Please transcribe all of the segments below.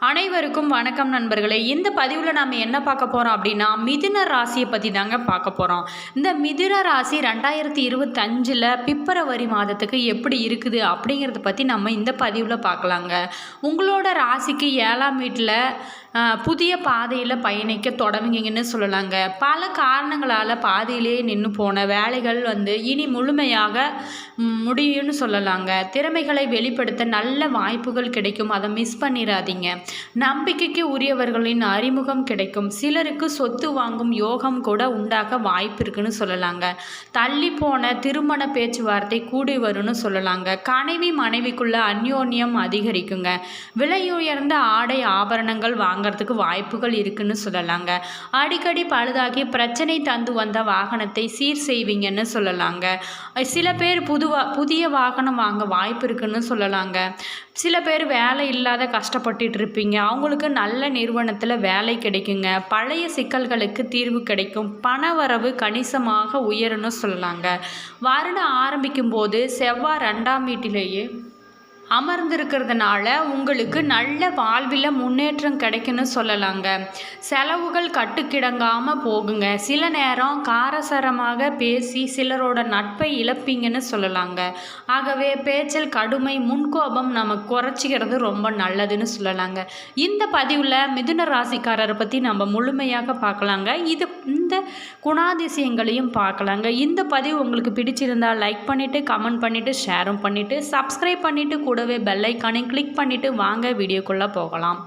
அனைவருக்கும் வணக்கம் நண்பர்களே. இந்த பதிவில் நாம் என்ன பார்க்க போகிறோம் அப்படின்னா மிதுன ராசியை பற்றி தாங்க பார்க்க போகிறோம் இந்த மிதுன ராசி ரெண்டாயிரத்தி இருபத்தஞ்சில் பிப்ரவரி மாதத்துக்கு எப்படி இருக்குது அப்படிங்கிறத பற்றி நம்ம இந்த பதிவில் பார்க்கலாங்க. உங்களோட ராசிக்கு ஏழாம் வீட்டில் புதிய பாதையில் பயணிக்க தொடங்குங்கன்னு சொல்லலாங்க. பல காரணங்களால் பாதையிலே நின்று போன வேலைகள் வந்து இனி முழுமையாக முடியும்னு சொல்லலாங்க. திறமைகளை வெளிப்படுத்த நல்ல வாய்ப்புகள் கிடைக்கும். அதை மிஸ் பண்ணிடாதீங்க நம்பிக்கைக்கு உரியவர்களின் அறிமுகம் கிடைக்கும். சிலருக்கு சொத்து வாங்கும் யோகம் கூட உண்டாக வாய்ப்பு இருக்குன்னு சொல்லலாங்க. தள்ளி போன திருமண பேச்சுவார்த்தை கூடி வரும்னு சொல்லலாங்க. கனைவி மனைவிக்குள்ள அந்யோன்யம் அதிகரிக்குங்க. விலையுயர்ந்த ஆடை ஆபரணங்கள் வாங்க வாங்கிறதுக்கு வாய்ப்புகள் இருக்குன்னு சொல்லலாங்க. அடிக்கடி பழுதாகி பிரச்சனை தந்து வந்த வாகனத்தை சீர் செய்வீங்கன்னு சொல்லலாங்க. சில பேர் புது புதிய வாகனம் வாங்க வாய்ப்பு இருக்குன்னு சொல்லலாங்க. சில பேர் வேலை இல்லாத கஷ்டப்பட்டுட்டு இருப்பீங்க. அவங்களுக்கு நல்ல நிறுவனத்தில் வேலை கிடைக்குங்க. பழைய சிக்கல்களுக்கு தீர்வு கிடைக்கும். பணவரவு கணிசமாக உயரும்னு சொல்லலாங்க. வருடம் ஆரம்பிக்கும் போது செவ்வாய் ரெண்டாம் வீட்டிலேயே அமர்ந்திருக்கிறதுனால உங்களுக்கு நல்ல வாழ்வில் முன்னேற்றம் கிடைக்குன்னு சொல்லலாங்க. செலவுகள் கட்டுக்கிடங்காமல் போகுங்க. சில நேரம் காரசாரமாக பேசி சிலரோட நட்பை இழப்பீங்கன்னு சொல்லலாங்க. ஆகவே பேச்சில் கடுமை முன்கோபம் நம்ம குறைச்சிக்கிறது ரொம்ப நல்லதுன்னு சொல்லலாங்க. இந்த பதிவில் மிதுன ராசிக்காரரை பற்றி நம்ம முழுமையாக பார்க்கலாங்க. இது இந்த குணாதிசயங்களையும் பார்க்கலாங்க. இந்த பதிவு உங்களுக்கு பிடிச்சிருந்தா லைக் பண்ணிவிட்டு கமெண்ட் பண்ணிவிட்டு ஷேரும் பண்ணிவிட்டு சப்ஸ்கிரைப் பண்ணிவிட்டு கூடவே பெல் ஐக்கானையும் கிளிக் பண்ணிவிட்டு வாங்க வீடியோக்குள்ளே போகலாம்.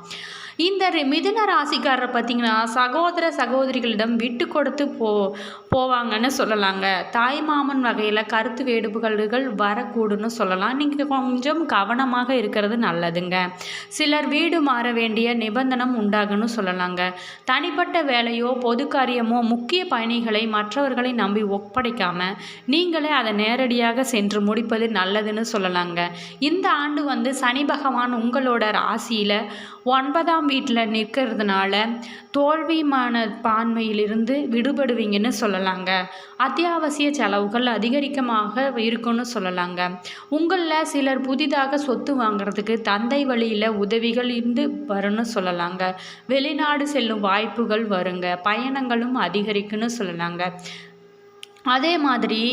இந்த ரி- மிதுன ராசிக்காரரை பார்த்தீங்கன்னா சகோதர சகோதரிகளிடம் விட்டு கொடுத்து போ போவாங்கன்னு சொல்லலாங்க. தாய்மாமன் வகையில் கருத்து வேடுபுகள்கள் வரக்கூடுன்னு சொல்லலாம். நீங்கள் கொஞ்சம் கவனமாக இருக்கிறது நல்லதுங்க. சிலர் வீடு மாற வேண்டிய நிபந்தனம் உண்டாகுன்னு சொல்லலாங்க. தனிப்பட்ட வேலையோ பொது காரியமோ முக்கிய பயணிகளை மற்றவர்களை நம்பி ஒப்படைக்காமல் நீங்களே அதை நேரடியாக சென்று முடிப்பது நல்லதுன்னு சொல்லலாங்க. இந்த ஆண்டு வந்து சனி பகவான் உங்களோட ராசியில் ஒன்பதாம் வீட்டில் நிற்கிறதுனால தோல்விமான பான்மையிலிருந்து விடுபடுவீங்கன்னு சொல்லலாங்க. அத்தியாவசிய செலவுகள் அதிகரிக்கமாக இருக்குன்னு சொல்லலாங்க. உங்களில் சிலர் புதிதாக சொத்து வாங்குறதுக்கு தந்தை வழியில் உதவிகள் இருந்து வரும்னு சொல்லலாங்க. வெளிநாடு செல்லும் வாய்ப்புகள் வருங்க. பயணங்களும் அதிகரிக்குன்னு சொல்லலாங்க. அதே மாதிரி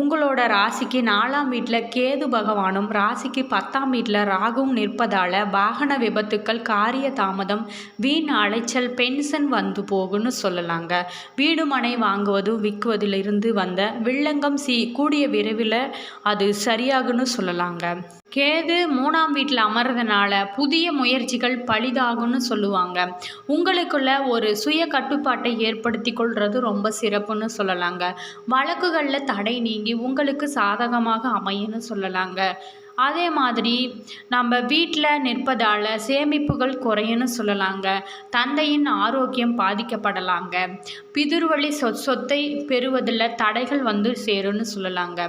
உங்களோட ராசிக்கு நாலாம் வீட்டில் கேது பகவானும் ராசிக்கு பத்தாம் வீட்டில் ராகுவும் நிற்பதால் வாகன விபத்துக்கள் காரிய தாமதம் வீண் அலைச்சல் பென்ஷன் வந்து போகுன்னு சொல்லலாங்க. வீடு மனை வாங்குவதும் விற்குவதிலிருந்து வந்த வில்லங்கம் சி கூடிய விரைவில் அது சரியாகுன்னு சொல்லலாங்க. கேது மூணாம் வீட்டில் அமர்றதுனால புதிய முயற்சிகள் பலிதாகும்னு சொல்லுவாங்க. உங்களுக்குள்ள ஒரு சுய கட்டுப்பாட்டை ஏற்படுத்தி கொள்வது ரொம்ப சிறப்புன்னு சொல்லலாங்க. வழக்குகளில் தடை நீங்கி உங்களுக்கு சாதகமாக அமையுன்னு சொல்லலாங்க. அதே மாதிரி நம்ம வீட்டில் நிற்பதால் சேமிப்புகள் குறையும்னு சொல்லலாங்க. தந்தையின் ஆரோக்கியம் பாதிக்கப்படலாங்க. பிதிர்வழி சொ சொத்தை பெறுவதில் தடைகள் வந்து சேரும்னு சொல்லலாங்க.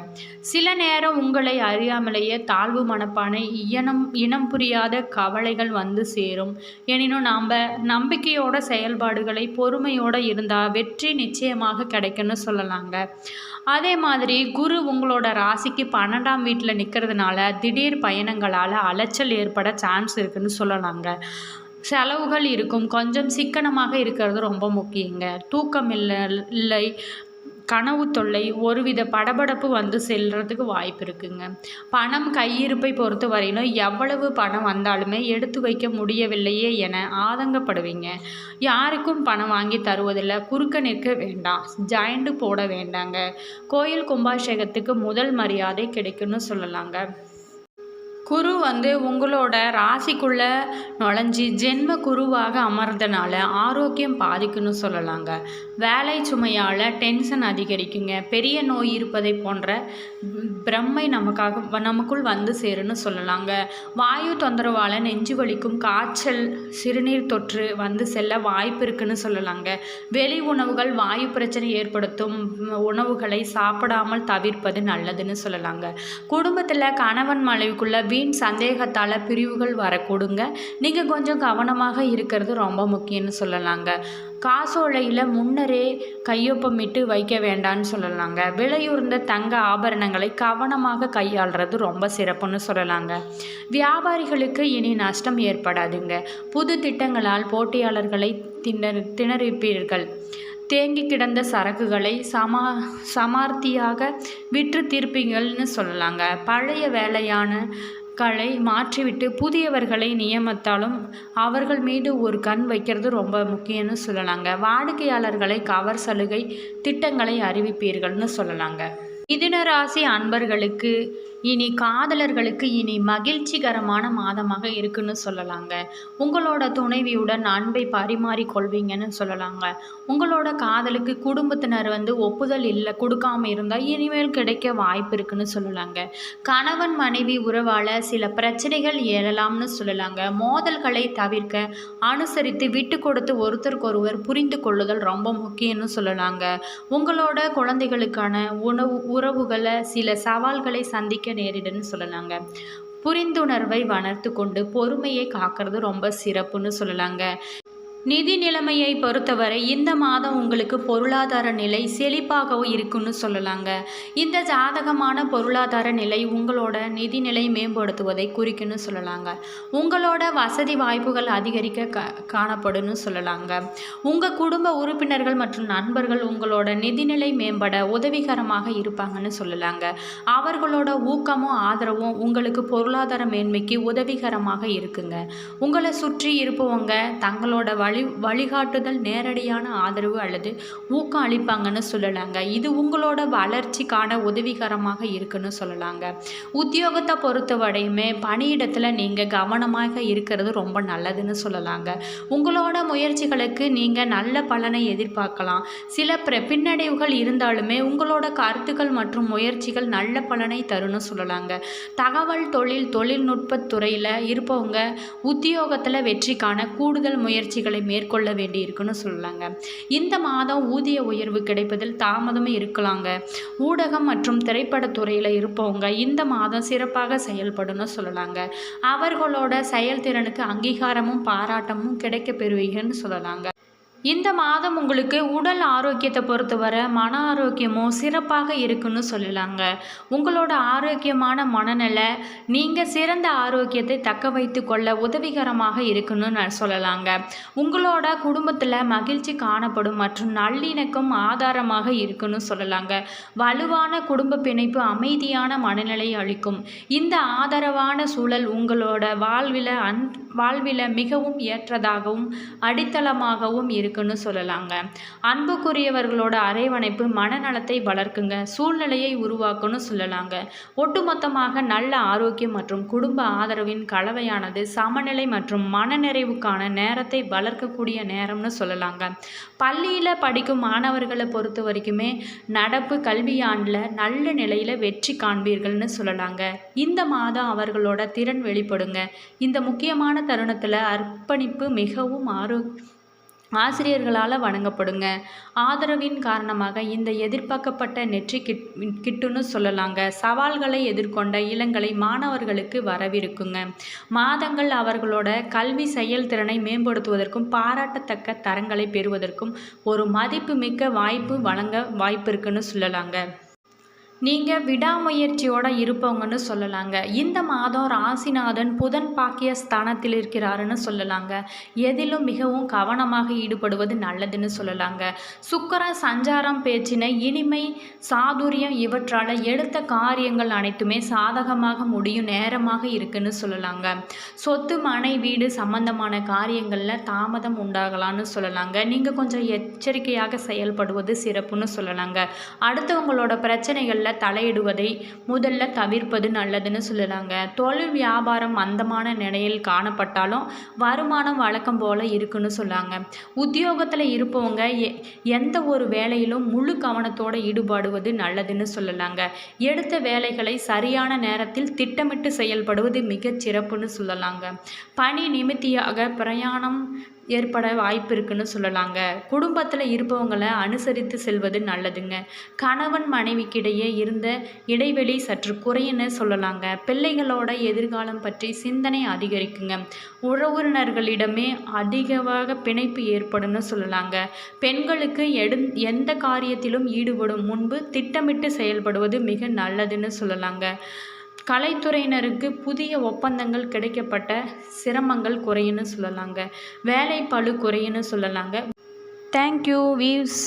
சில நேரம் உங்களை அறியாமலேயே தாழ்வு மனப்பானை இனம் இனம் புரியாத கவலைகள் வந்து சேரும். எனினும் நாம் நம்பிக்கையோட செயல்பாடுகளை பொறுமையோடு இருந்தால் வெற்றி நிச்சயமாக கிடைக்கும்னு சொல்லலாங்க. அதே மாதிரி குரு உங்களோட ராசிக்கு பன்னெண்டாம் வீட்டில் நிற்கிறதுனால திடீர் பயணங்களால் அலைச்சல் ஏற்பட சான்ஸ் இருக்குன்னு சொல்லலாங்க. செலவுகள் இருக்கும். கொஞ்சம் சிக்கனமாக இருக்கிறது ரொம்ப முக்கியங்க. தூக்கம் இல்லை இல்லை. கனவு தொல்லை ஒருவித படபடப்பு வந்து செல்றதுக்கு வாய்ப்பு இருக்குங்க. பணம் கையிருப்பை பொறுத்த வரையிலும் எவ்வளவு பணம் வந்தாலுமே எடுத்து வைக்க முடியவில்லையே என ஆதங்கப்படுவீங்க. யாருக்கும் பணம் வாங்கி தருவதில்லை. குறுக்க நிற்க வேண்டாம். ஜாயிண்ட் போட வேண்டாங்க. கோயில் கும்பாபிஷேகத்துக்கு முதல் மரியாதை கிடைக்கும்னு சொல்லலாங்க. குரு வந்து உங்களோட ராசிக்குள்ள நுழைஞ்சி ஜென்ம குருவாக அமர்ந்தனால ஆரோக்கியம் பாதிக்குன்னு சொல்லலாங்க. வேலை சுமையால் டென்ஷன் அதிகரிக்குங்க. பெரிய நோய் இருப்பதை போன்ற பிரம்மை நமக்காக நமக்குள் வந்து சேருன்னு சொல்லலாங்க. வாயு தொந்தரவால் நெஞ்சு வலிக்கும் காய்ச்சல் சிறுநீர் தொற்று வந்து செல்ல வாய்ப்பு இருக்குன்னு சொல்லலாங்க. வெளி உணவுகள் வாயு பிரச்சனை ஏற்படுத்தும் உணவுகளை சாப்பிடாமல் தவிர்ப்பது நல்லதுன்னு சொல்லலாங்க. குடும்பத்தில் கணவன் மனைவிக்குள்ள வீண் சந்தேகத்தால் பிரிவுகள் வரக்கூடுங்க. நீங்கள் கொஞ்சம் கவனமாக இருக்கிறது ரொம்ப முக்கியம்னு சொல்லலாங்க. காசோலையில் முன்னரே கையொப்பமிட்டு வைக்க வேண்டாம்னு சொல்லலாங்க. விலையுர்ந்த தங்க ஆபரணங்களை கவனமாக கையாளுறது ரொம்ப சிறப்புன்னு சொல்லலாங்க. வியாபாரிகளுக்கு இனி நஷ்டம் ஏற்படாதுங்க. புது திட்டங்களால் போட்டியாளர்களை திணறு திணறிப்பீர்கள். தேங்கி கிடந்த சரக்குகளை சமா சமார்த்தியாக விற்று தீர்ப்பீங்கள்னு சொல்லலாங்க. பழைய வேலையான களை மாற்றிவிட்டு புதியவர்களை நியமித்தாலும் அவர்கள் மீது ஒரு கண் வைக்கிறது ரொம்ப முக்கியம்னு சொல்லலாங்க. வாடிக்கையாளர்களை கவர் சலுகை திட்டங்களை அறிவிப்பீர்கள்னு சொல்லலாங்க. மிதுன ராசி அன்பர்களுக்கு இனி காதலர்களுக்கு இனி மகிழ்ச்சிகரமான மாதமாக இருக்குன்னு சொல்லலாங்க. உங்களோட துணைவியுடன் அன்பை பரிமாறிக்கொள்வீங்கன்னு சொல்லலாங்க. உங்களோட காதலுக்கு குடும்பத்தினர் வந்து ஒப்புதல் இல்லை கொடுக்காம இருந்தால் இனிமேல் கிடைக்க வாய்ப்பு இருக்குன்னு சொல்லலாங்க. கணவன் மனைவி உறவால் சில பிரச்சனைகள் எழலாம்னு சொல்லலாங்க. மோதல்களை தவிர்க்க அனுசரித்து விட்டு கொடுத்து ஒருத்தருக்கொருவர் புரிந்து கொள்ளுதல் ரொம்ப முக்கியம்னு சொல்லலாங்க. உங்களோட குழந்தைகளுக்கான உணவு உறவுகளை சில சவால்களை சந்திக்க நேரிடுன்னு சொல்லலாங்க. புரிந்துணர்வை வளர்த்து கொண்டு பொறுமையை காக்கிறது ரொம்ப சிறப்புன்னு சொல்லலாங்க. நிதி நிலைமையை பொறுத்தவரை இந்த மாதம் உங்களுக்கு பொருளாதார நிலை செழிப்பாகவும் இருக்குன்னு சொல்லலாங்க. இந்த ஜாதகமான பொருளாதார நிலை உங்களோட நிதி நிலை மேம்படுத்துவதை குறிக்குன்னு சொல்லலாங்க. உங்களோட வசதி வாய்ப்புகள் அதிகரிக்க க காணப்படும்னு சொல்லலாங்க. உங்கள் குடும்ப உறுப்பினர்கள் மற்றும் நண்பர்கள் உங்களோட நிதிநிலை மேம்பட உதவிகரமாக இருப்பாங்கன்னு சொல்லலாங்க. அவர்களோட ஊக்கமும் ஆதரவும் உங்களுக்கு பொருளாதார மேன்மைக்கு உதவிகரமாக இருக்குங்க. உங்களை சுற்றி இருப்பவங்க தங்களோட வழி வழிகாட்டுதல் நேரடியான ஆதரவு அல்லது ஊக்கம் அளிப்பாங்கன்னு சொல்லலாங்க. இது உங்களோட வளர்ச்சிக்கான உதவிகரமாக இருக்குன்னு சொல்லலாங்க. உத்தியோகத்தை பொறுத்தவரையுமே பணியிடத்தில் நீங்கள் கவனமாக இருக்கிறது ரொம்ப நல்லதுன்னு சொல்லலாங்க. உங்களோட முயற்சிகளுக்கு நீங்கள் நல்ல பலனை எதிர்பார்க்கலாம். சில பின்னடைவுகள் இருந்தாலுமே உங்களோட கருத்துக்கள் மற்றும் முயற்சிகள் நல்ல பலனை தரும்னு சொல்லலாங்க. தகவல் தொழில் தொழில்நுட்பத் துறையில் இருப்பவங்க உத்தியோகத்தில் வெற்றிக்கான கூடுதல் முயற்சிகளை மேற்கொள்ள வேண்டி இருக்குன்னு சொல்லலாங்க. இந்த மாதம் ஊதிய உயர்வு கிடைப்பதில் தாமதம் இருக்கலாங்க. ஊடகம் மற்றும் திரைப்படத்துறையில் இருப்பவங்க இந்த மாதம் சிறப்பாக செயல்படும்னு சொல்லலாங்க. அவர்களோட செயல்திறனுக்கு அங்கீகாரமும் பாராட்டமும் கிடைக்க பெறுவீங்கன்னு சொல்லலாங்க. இந்த மாதம் உங்களுக்கு உடல் ஆரோக்கியத்தை பொறுத்தவரை மன ஆரோக்கியமும் சிறப்பாக இருக்குன்னு சொல்லலாங்க. உங்களோட ஆரோக்கியமான மனநிலை நீங்கள் சிறந்த ஆரோக்கியத்தை தக்க வைத்து கொள்ள உதவிகரமாக இருக்குன்னு நான் சொல்லலாங்க. உங்களோட குடும்பத்தில் மகிழ்ச்சி காணப்படும் மற்றும் நல்லிணக்கம் ஆதாரமாக இருக்குன்னு சொல்லலாங்க. வலுவான குடும்ப பிணைப்பு அமைதியான மனநிலை அளிக்கும். இந்த ஆதரவான சூழல் உங்களோட வாழ்வில் அன் வாழ்வில் மிகவும் ஏற்றதாகவும் அடித்தளமாகவும் இருக்கும். இருக்குன்னு சொல்லலாங்க. அன்புக்குரியவர்களோட அரைவணைப்பு மனநலத்தை வளர்க்குங்க. சூழ்நிலையை உருவாக்குன்னு சொல்லலாங்க. ஒட்டுமொத்தமாக நல்ல ஆரோக்கியம் மற்றும் குடும்ப ஆதரவின் கலவையானது சமநிலை மற்றும் மனநிறைவுக்கான நேரத்தை வளர்க்கக்கூடிய நேரம்னு சொல்லலாங்க. பள்ளியில் படிக்கும் மாணவர்களை பொறுத்த வரைக்குமே நடப்பு கல்வியாண்டில் நல்ல நிலையில் வெற்றி காண்பீர்கள்னு சொல்லலாங்க. இந்த மாதம் அவர்களோட திறன் வெளிப்படுங்க. இந்த முக்கியமான தருணத்தில் அர்ப்பணிப்பு மிகவும் ஆரோக்கிய ஆசிரியர்களால் வணங்கப்படுங்க. ஆதரவின் காரணமாக இந்த எதிர்பார்க்கப்பட்ட நெற்றி கிட் கிட்டுன்னு சொல்லலாங்க. சவால்களை எதிர்கொண்ட இளங்கலை மாணவர்களுக்கு வரவிருக்குங்க. மாதங்கள் அவர்களோட கல்வி செயல்திறனை மேம்படுத்துவதற்கும் பாராட்டத்தக்க தரங்களை பெறுவதற்கும் ஒரு மதிப்புமிக்க வாய்ப்பு வழங்க வாய்ப்பு இருக்குன்னு சொல்லலாங்க. நீங்கள் விடாமுயற்சியோடு இருப்பவங்கன்னு சொல்லலாங்க. இந்த மாதம் ராசிநாதன் புதன் பாக்கிய ஸ்தானத்தில் இருக்கிறாருன்னு சொல்லலாங்க. எதிலும் மிகவும் கவனமாக ஈடுபடுவது நல்லதுன்னு சொல்லலாங்க. சுக்கர சஞ்சாரம் பேச்சினை இனிமை சாதுரியம் இவற்றால் எடுத்த காரியங்கள் அனைத்துமே சாதகமாக முடியும் நேரமாக இருக்குன்னு சொல்லலாங்க. சொத்து மனை வீடு சம்பந்தமான காரியங்களில் தாமதம் உண்டாகலான்னு சொல்லலாங்க. நீங்கள் கொஞ்சம் எச்சரிக்கையாக செயல்படுவது சிறப்புன்னு சொல்லலாங்க. அடுத்தவங்களோட பிரச்சனைகளில் தலையிடுவதை முதல்ல தவிர்ப்பது நல்லதுன்னு சொல்லலாங்க. தொழில் வியாபாரம் மந்தமான நிலையில் காணப்பட்டாலும் வருமானம் வழக்கம் போல் இருக்குன்னு சொல்லாங்க. உத்தியோகத்தில் இருப்பவங்க எ எந்த ஒரு வேலையிலும் முழு கவனத்தோடு ஈடுபடுவது நல்லதுன்னு சொல்லலாங்க. எடுத்த வேலைகளை சரியான நேரத்தில் திட்டமிட்டு செயல்படுவது மிகச் சிறப்புன்னு சொல்லலாங்க. பணி நிமித்தியாக பிரயாணம் ஏற்பட வாய்ப்பு இருக்குன்னு சொல்லலாங்க. குடும்பத்தில் இருப்பவங்களை அனுசரித்து செல்வது நல்லதுங்க. கணவன் மனைவிக்கிடையே இருந்த இடைவெளி சற்று குறையுன்னு சொல்லலாங்க. பிள்ளைகளோட எதிர்காலம் பற்றி சிந்தனை அதிகரிக்குங்க. உறவினர்களிடமே அதிகமாக பிணைப்பு ஏற்படும்னு சொல்லலாங்க. பெண்களுக்கு எடு எந்த காரியத்திலும் ஈடுபடும் முன்பு திட்டமிட்டு செயல்படுவது மிக நல்லதுன்னு சொல்லலாங்க. கலைத்துறையினருக்கு புதிய ஒப்பந்தங்கள் கிடைக்கப்பட்ட சிரமங்கள் குறையுன்னு சொல்லலாங்க. வேலை பளு குறையுன்னு சொல்லலாங்க. Thank you weaves